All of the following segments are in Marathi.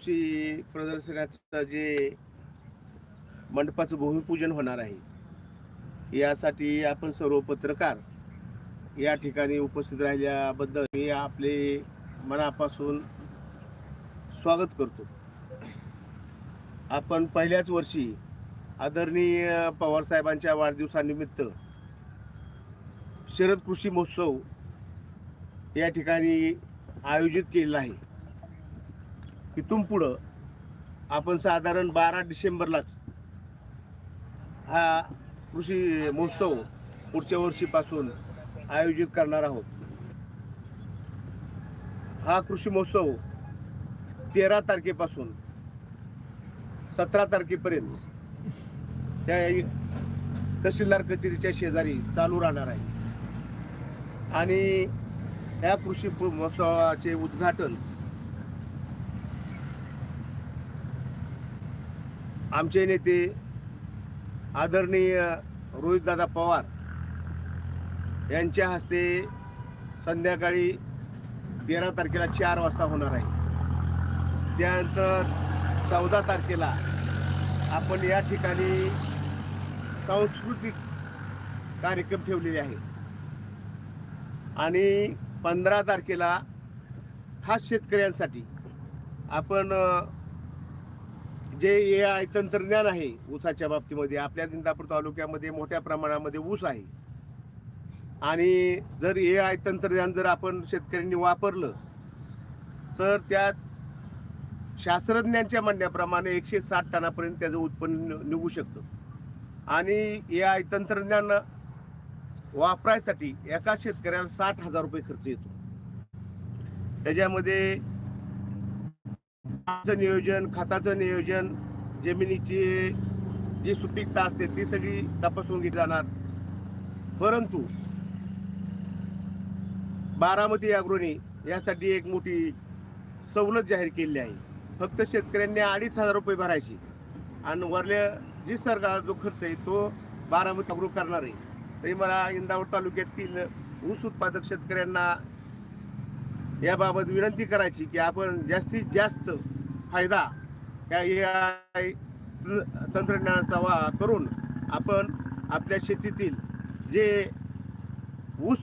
कृषी प्रदर्शनाचं जे मंडपाचं भूमिपूजन होणार आहे यासाठी आपण सर्व पत्रकार या ठिकाणी उपस्थित राहिल्याबद्दल मी आपले मनापासून स्वागत करतो. आपण पहिल्याच वर्षी आदरणीय पवारसाहेबांच्या वाढदिवसानिमित्त शरद कृषी महोत्सव या ठिकाणी आयोजित केलेला आहे. इथून पुढं आपण साधारण बारा डिसेंबरलाच हा कृषी महोत्सव पुढच्या वर्षीपासून आयोजित करणार आहोत. हा कृषी महोत्सव तेरा तारखेपासून सतरा तारखेपर्यंत त्या तहसीलदार कचेरीच्या शेजारी चालू राहणार आहे. आणि या कृषी महोत्सवाचे उद्घाटन आमचे नेते आदरणीय रोहितदादा पवार यांच्या हस्ते संध्याकाळी तेरा तारखेला चार वाजता होणार आहे. त्यानंतर चौदा तारखेला आपण या ठिकाणी सांस्कृतिक कार्यक्रम ठेवलेले आहे. आणि पंधरा तारखेला खास शेतकऱ्यांसाठी आपण जे ए आय तंत्रज्ञान आहे ऊसाच्या बाबतीमध्ये आपल्या इंदापूर तालुक्यामध्ये मोठ्या प्रमाणामध्ये ऊस आहे. आणि जर ए आय तंत्रज्ञान जर आपण शेतकऱ्यांनी वापरलं तर त्यात शास्त्रज्ञांच्या म्हणण्याप्रमाणे एकशे साठ टनापर्यंत त्याचं उत्पन्न नि- निघू शकतं. आणि ए आय तंत्रज्ञान वापरायसाठी एका शेतकऱ्याला साठ हजार रुपये खर्च येतो. त्याच्यामध्ये नियोजन खताचं नियोजन जमिनीची जी सुपीकता असते ती सगळी तपासून घेतली जाणार. परंतु बारामती अग्रोनी यासाठी एक मोठी सवलत जाहीर केलेली आहे. फक्त शेतकऱ्यांनी अडीच हजार रुपये भरायचे. आणि वरल्या जी सरकार जो खर्च आहे तो बारामती अग्रो करणार आहे. तरी मला इंदापूर तालुक्यातील ऊस उत्पादक शेतकऱ्यांना याबाबत विनंती करायची की आपण जास्तीत जास्त फायदा या ए आय तंत्रज्ञानाचा वा करून आपण आपल्या शेतीतील जे ऊस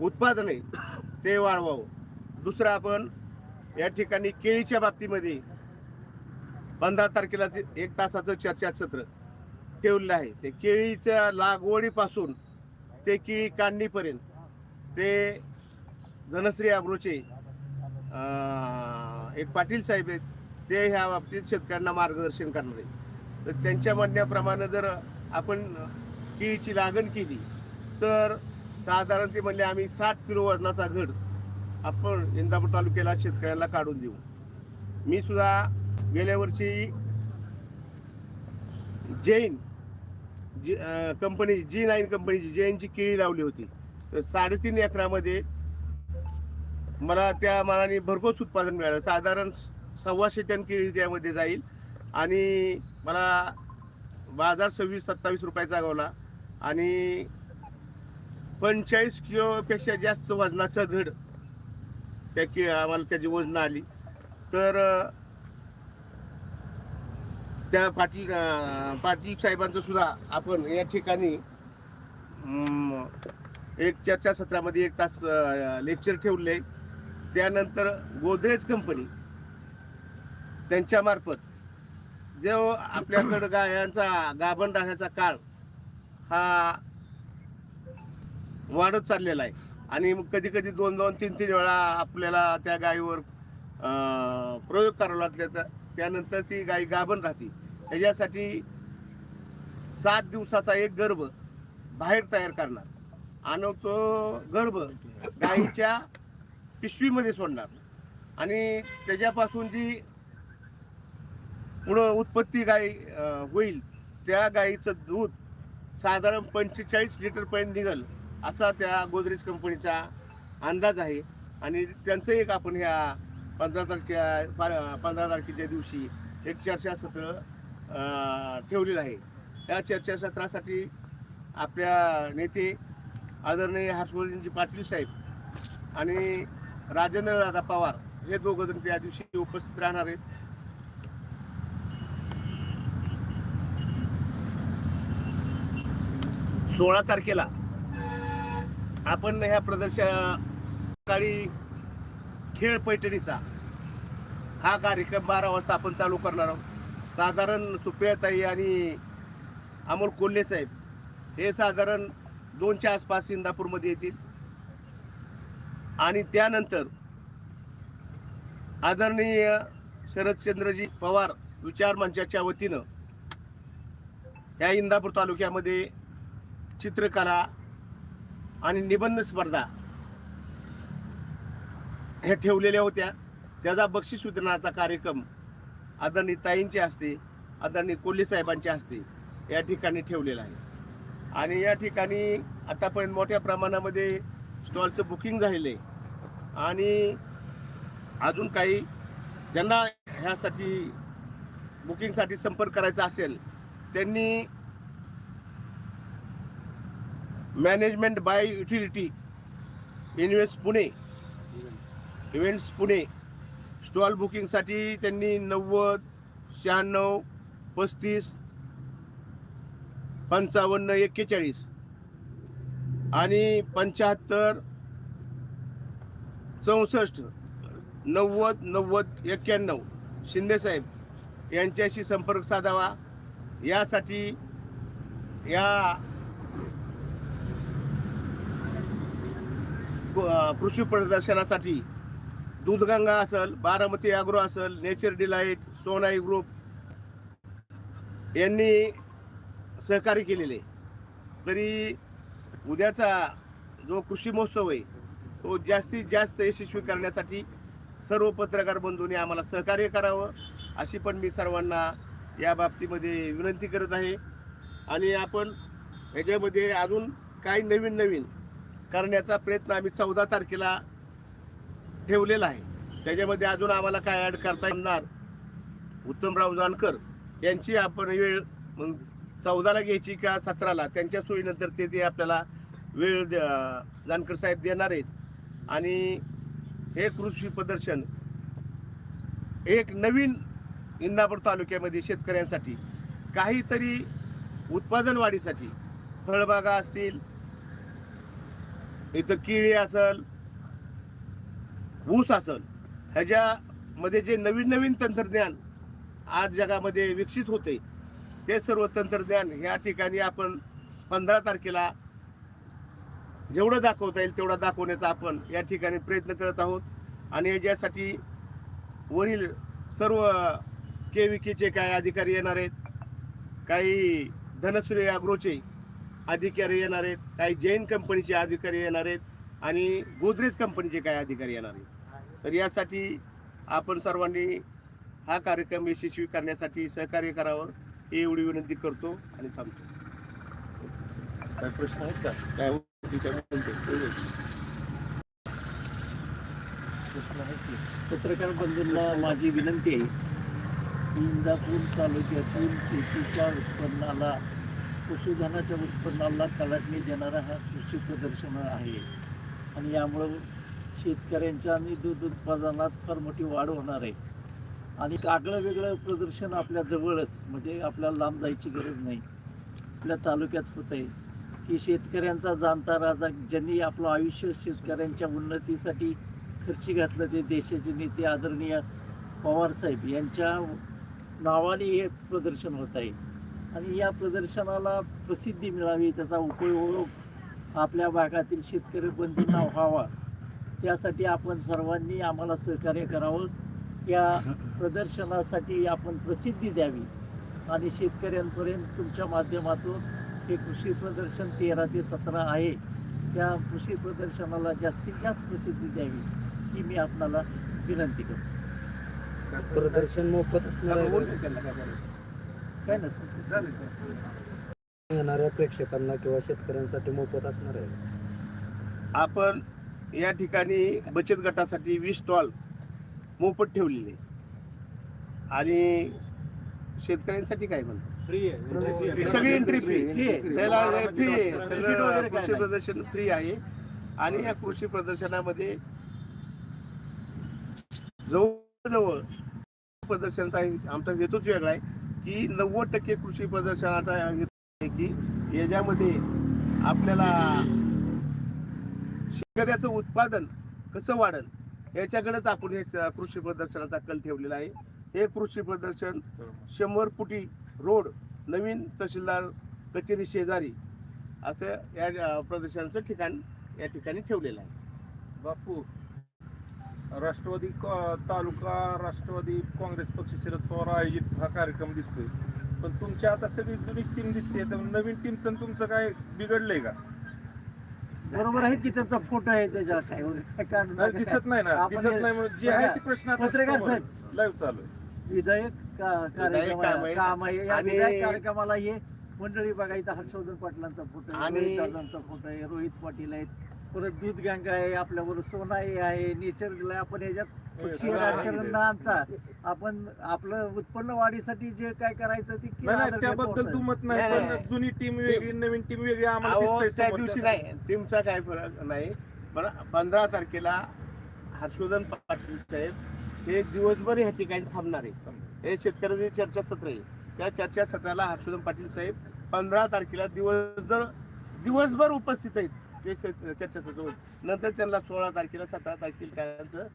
उत्पादन आहे ते वाढवावं. दुसरं आपण या ठिकाणी केळीच्या बाबतीमध्ये पंधरा तारखेला जे एक तासाचं चर्चासत्र ठेवलेलं आहे. ते केळीच्या लागवडीपासून ते केळी काढणीपर्यंत ते धनश्री अग्रोचे एक पाटील साहेब आहेत ते ह्या बाबतीत शेतकऱ्यांना मार्गदर्शन करणार. आहे तर त्यांच्या म्हणण्याप्रमाणे जर आपण केळीची लागण केली तर साधारण ते म्हणले आम्ही साठ किलो वजनाचा घड आपण इंदापूर तालुक्याला शेतकऱ्याला काढून देऊ. मी सुद्धा गेल्या वर्षी Jain G company G nine कंपनीची जैनची केळी लावली होती. तर साडेतीन एकरामध्ये मला त्या मानाने भरघोस उत्पादन मिळालं. साधारण स- सव्वाशे टन केळी त्यामध्ये जाईल. आणि मला बाजार सव्वीस सत्तावीस रुपयाचा गावला आणि पंचेचाळीस किलोपेक्षा जास्त वजनाचं घड त्या कि आम्हाला त्याची वजनं आली. तर त्या पाटील पाटील साहेबांचं सुद्धा आपण या ठिकाणी एक चर्चासत्रामध्ये एक तास लेक्चर ठेवले. त्यानंतर गोदरेज कंपनी त्यांच्यामार्फत जो आपल्याकडं गायांचा गाभण राहण्याचा काळ हा वाढत चाललेला आहे. आणि कधी कधी दोन दोन तीन तीन वेळा आपल्याला त्या गायीवर प्रयोग करावा लागले तर त्यानंतर ती गाय गाभण राहते. त्याच्यासाठी सात दिवसाचा एक गर्भ बाहेर तयार करणार. आणि तो गर्भ गायीच्या पिशवीमध्ये सोडणार. आणि त्याच्यापासून जी पुढं उत्पत्ती गाय होईल त्या गाईचं दूध साधारण पंचेचाळीस लिटरपर्यंत निघल असा त्या गोदरेज कंपनीचा अंदाज आहे. आणि त्यांचं एक आपण ह्या पंधरा तारखे पंधरा तारखेच्या दिवशी एक चर्चासत्र ठेवलेलं आहे. त्या चर्चासत्रासाठी आपल्या नेते आदरणीय हर्षवर्धनजी पाटील साहेब आणि राजेंद्र दादा पवार हे दोघं जण त्या दिवशी उपस्थित राहणार आहेत. सोळा तारखेला आपण ह्या प्रदर्शन सकाळी खेळ पैठणीचा हा कार्यक्रम बारा वाजता आपण चालू करणार आहोत. साधारण सुप्रियाताई आणि अमोल कोल्हे साहेब हे साधारण दोनच्या आसपास इंदापूरमध्ये येतील. आणि त्यानंतर आदरणीय शरदचंद्रजी पवार विचार मंचाच्या वतीनं या इंदापूर तालुक्यामध्ये चित्रकला आणि निबंध स्पर्धा हे ठेवलेल्या होत्या. त्याचा बक्षीस वितरणाचा कार्यक्रम आदरणीय ताईंचे असते आदरणीय कोल्हे साहेबांच्या असते या ठिकाणी ठेवलेला आहे. आणि या ठिकाणी आतापर्यंत मोठ्या प्रमाणामध्ये स्टॉलचं बुकिंग झालेलं आहे. आणि अजून काही ज्यांना ह्यासाठी बुकिंगसाठी संपर्क करायचा असेल त्यांनी management by utility invest Pune events Pune stall बुकिंगसाठी त्यांनी नव्वद शहाण्णव पस्तीस पंचावन्न एक्केचाळीस आणि पंच्याहत्तर चौसष्ट नव्वद नव्वद एक्क्याण्णव शिंदेसाहेब यांच्याशी संपर्क साधावा. यासाठी या कृषी प्रदर्शनासाठी दूधगंगा असेल बारामती आग्रो असेल नेचर डिलाईट सोनाई ग्रुप यांनी सहकार्य केलेले तरी उद्याचा जो कृषी महोत्सव आहे तो जास्तीत जास्त यशस्वी करण्यासाठी सर्व पत्रकार बंधूंनी आम्हाला सहकार्य करावं अशी पण मी सर्वांना या बाबतीमध्ये विनंती करत आहे. आणि आपण ह्याच्यामध्ये अजून काही नवीन नवीन करण्याचा प्रयत्न आम्ही चौदा तारखेला ठेवलेला आहे. त्याच्यामध्ये अजून आम्हाला काय ॲड करता येणार? उत्तमराव जानकर यांची आपण वेळ मग चौदाला घ्यायची का सतराला? त्यांच्या सोयीनंतर ते ते आपल्याला वेळ द- जानकर साहेब देणार आहेत. आणि हे कृषी प्रदर्शन एक नवीन इंदापूर तालुक्यामध्ये शेतकऱ्यांसाठी काहीतरी उत्पादन वाढीसाठी फळबागा असतील इथं केळी असल ऊस असल ह्याच्यामध्ये जे नवीन नवीन तंत्रज्ञान आज जगामध्ये विकसित होते ते सर्व तंत्रज्ञान ह्या ठिकाणी आपण पंधरा तारखेला जेवढं दाखवता येईल तेवढं दाखवण्याचा आपण या ठिकाणी प्रयत्न करत आहोत. आणि याच्यासाठी वरील सर्व के विकेचे काही अधिकारी येणार आहेत काही धनश्री अॅग्रोचे अधिकारी येणार आहेत काही जैन कंपनीचे अधिकारी येणार आहेत आणि गोदरेज कंपनीचे काही अधिकारी येणार आहेत. तर यासाठी आपण सर्वांनी हा कार्यक्रम यशस्वी करण्यासाठी सहकार्य करावं ही एवढी विनंती करतो आणि थांबतो. काय प्रश्न आहेत का? पत्रकार बंधूंना माझी विनंती आहे की इंदापूर तालुक्यातील शेतीच्या उत्पन्नाला पशुधनाच्या उत्पन्नाला कलाटणी देणारा हा कृषी प्रदर्शन आहे. आणि यामुळं शेतकऱ्यांच्या आणि दूध उत्पादनात फार मोठी वाढ होणार आहे. आणि आगळं वेगळं प्रदर्शन आपल्या जवळच म्हणजे आपल्याला लांब जायची गरज नाही. आपल्या तालुक्यात होत आहे की शेतकऱ्यांचा जाणता राजा ज्यांनी आपलं आयुष्य शेतकऱ्यांच्या उन्नतीसाठी खर्ची घातलं ते देशाचे नेते आदरणीय पवारसाहेब यांच्या नावाने हे प्रदर्शन होत आहे. आणि या प्रदर्शनाला प्रसिद्धी मिळावी त्याचा उपयोग आपल्या भागातील शेतकरी बंधूंना व्हावा त्यासाठी आपण सर्वांनी आम्हाला सहकार्य करावं. या प्रदर्शनासाठी आपण प्रसिद्धी द्यावी आणि शेतकऱ्यांपर्यंत तुमच्या माध्यमातून हे कृषी प्रदर्शन तेरा ते सतरा आहे. त्या कृषी प्रदर्शनाला जास्तीत जास्त प्रसिद्धी द्यावी ही मी आपणाला विनंती करतो. प्रदर्शन मोफत काय नसेल येणाऱ्या प्रेक्षकांना किंवा शेतकऱ्यांसाठी मोफत असणार आहे? आपण या ठिकाणी बचत गटासाठी वीस स्टॉल मोफत ठेवलेले. आणि शेतकऱ्यांसाठी काय म्हणतो सगळी एंट्री फ्री. त्याला फ्री आहे. कृषी. प्रदर्शन फ्री आहे. आणि या कृषी प्रदर्शनामध्ये जवळ जवळ प्रदर्शनाचा आमचा हेतूच वेगळा आहे की नव्वद टक्के कृषी प्रदर्शनाचा हेतू आहे की याच्यामध्ये आपल्याला शेतकऱ्याचं उत्पादन कसं वाढल याच्याकडेच आपण हे कृषी प्रदर्शनाचा कल ठेवलेला आहे. हे कृषी प्रदर्शन शंभर फुटी रोड नवीन तहसीलदार कचेरी शेजारी असं या प्रदर्शनाचं ठिकाण या ठिकाणी ठेवलेलं आहे. बापू राष्ट्रवादी क- तालुका राष्ट्रवादी काँग्रेस पक्ष शरद पवार आयोजित हा कार्यक्रम दिसतोय. पण तुमच्या आता सगळी जुनीच टीम दिसते तर नवीन टीमचं तुमचं काय बिघडलंय का? बरोबर आहे की त्यांचा फोटो आहे नका दिसत नाही ना दिसत नाही म्हणून जे आहे ते प्रश्न पत्रकार साहेब. लाईव्ह चालू आहे. विधायक का- कार्यक्रम काम आहे आहे. काम आहे या आणि- विधायक कार्यक्रमाला हे मंडळी बघायचं हर्षवर्धन पाटलांचा फोटो आहे आणि- रोहित दादांचा फोटो आहे रोहित पाटील आहेत परत दूध गँग आहे आपल्याबरोबर सोनाई आहे नेचर आपण याच्यात पक्षीय आणि- राजकारण न आणता आपण आपलं उत्पन्न वाढीसाठी जे काय करायचं ते केलं नाही नाही आदर त्याबद्दल तू मत नाही नाही, पण नाही. जुनी टीम वेगळी नवीन टीम वेगळी आम्हाला अहो, दिसतंय त्या समोर. दिवशी नाही टीमचा काय फरक नाही पण पंधरा तारखेला हर्षवर्धन पाटील साहेब हे दिवसभर ह्या ठिकाणी थांबणार आहे हे शेतकऱ्याचे चर्चासत्र आहे त्या चर्चासत्राला हर्षवर्धन पाटील साहेब पंधरा तारखेला दिवसभर दिवसभर उपस्थित आहेत ते चर्चासत्र होईल. नंतर त्यांना सोळा तारखेला सतरा तारखेला त्यांचं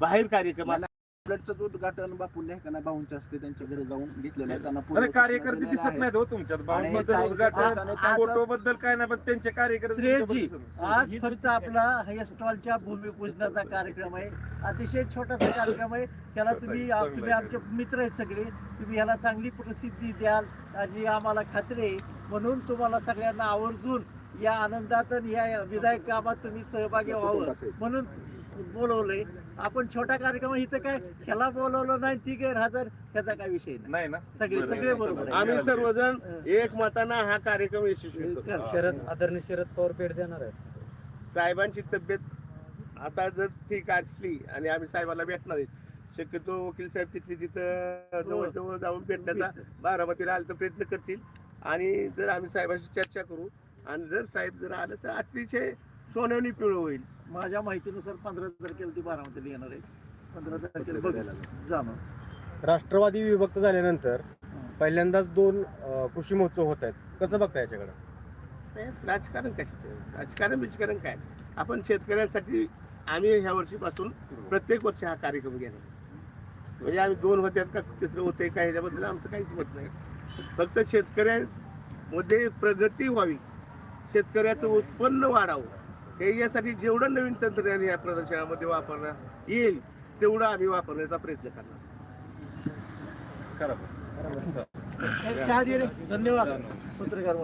बाहेर कार्यक्रम असणार. प्लेटचं उद्घाटन बापून नाही का नाही? भाऊंच्या असते त्यांच्याकडे जाऊन घेतलेलं आहे. त्यांना अरे कार्यकर्ते दिसत. नाहीत हो तुमच्यात. आणि उद्घाटन आज- आज- फोटो बद्दल काय नाही पण त्यांचे कार्यकर्ते श्रेयसजी तुमच्याबद्दल दिसत. आज फक्त आपला हे स्टॉलच्या भूमिपूजनाचा कार्यक्रम आहे. अतिशय छोटासा कार्यक्रम आहे. त्याला तुम्ही चांगला तुम्ही. आमचे मित्र आहेत सगळे. तुम्ही ह्याला चांगली प्रसिद्धी द्याल याची आम्हाला खात्री आहे. म्हणून तुम्हाला सगळ्यांना आवर्जून या आनंदात आणि या विधायक कामात तुम्ही सहभागी व्हावं म्हणून बोलवलंय. आपण छोटा कार्यक्रम इथं काय ह्याला बोलवलं नाही ती गैरहजर ह्याचा काय विषय नाही. ना. सगळे सगळे बरोबर आहे. आम्ही सर्वजण एक मताना हा कार्यक्रम यशस्वी कर. शरद आदरणीय शरद पवार भेट देणार आहेत. साहेबांची तब्येत आता जर ठीक असली आणि आम्ही साहेबाला भेटणार आहेत शक्यतो वकील साहेब तिथली तिथं जवळ जवळ जाऊन भेटण्याचा बारामतीला आलं तर प्रयत्न करतील. आणि जर आम्ही साहेबाशी चर्चा करू आणि जर साहेब जर आलं तर अतिशय सोन्यानी पिवळं होईल. माझ्या माहितीनुसार पंधरा तारखेला ती बारामतीला येणार आहे. पंधरा तारखेला बघायला जाणार. राष्ट्रवादी विभक्त झाल्यानंतर पहिल्यांदाच दोन अ, कृषी महोत्सव होत आहेत. कसं बघता याच्याकडे? हे राजकारण कशाचं राजकारण बिजकारण काय? आपण शेतकऱ्यांसाठी आम्ही ह्या वर्षीपासून प्रत्येक वर्षी हा कार्यक्रम घेणार म्हणजे आम्ही दोन होत्यात का तिसरं होते का ह्याच्याबद्दल आमचं काहीच मत नाही. फक्त शेतकऱ्यांमध्ये प्रगती व्हावी. शेतकऱ्याचं उत्पन्न वाढावं. हे यासाठी जेवढं नवीन तंत्रज्ञान या प्रदर्शनामध्ये वापरण्यात येईल तेवढं आम्ही वापरण्याचा प्रयत्न करणार. करा धन्यवाद. पत्रकार